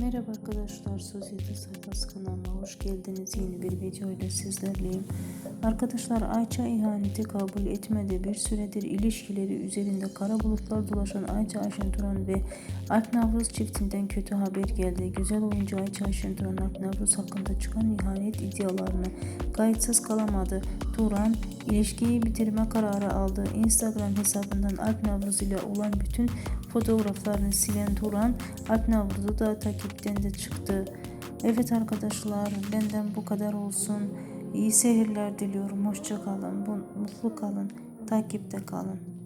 Merhaba arkadaşlar, Sosyete Sayfası kanalıma hoş geldiniz. Yeni bir video ile sizlerleyim. Arkadaşlar Ayça ihaneti kabul etmedi. Bir süredir ilişkileri üzerinde kara bulutlar dolaşan Ayça Ayşen Turan ve Alp Navruz çiftinden kötü haber geldi. Güzel oyuncu Ayça Ayşen Turan Alp Navruz hakkında çıkan ihanet iddialarını kayıtsız kalamadı. Turan ilişkiyi bitirme kararı aldı. Instagram hesabından Alp Navruz ile olan bütün fotoğraflarını silen Turan Alp da takipten de çıktı. Evet arkadaşlar benden bu kadar olsun. İyi seyirler diliyorum. Hoşça kalın. Mutlu kalın. Takipte kalın.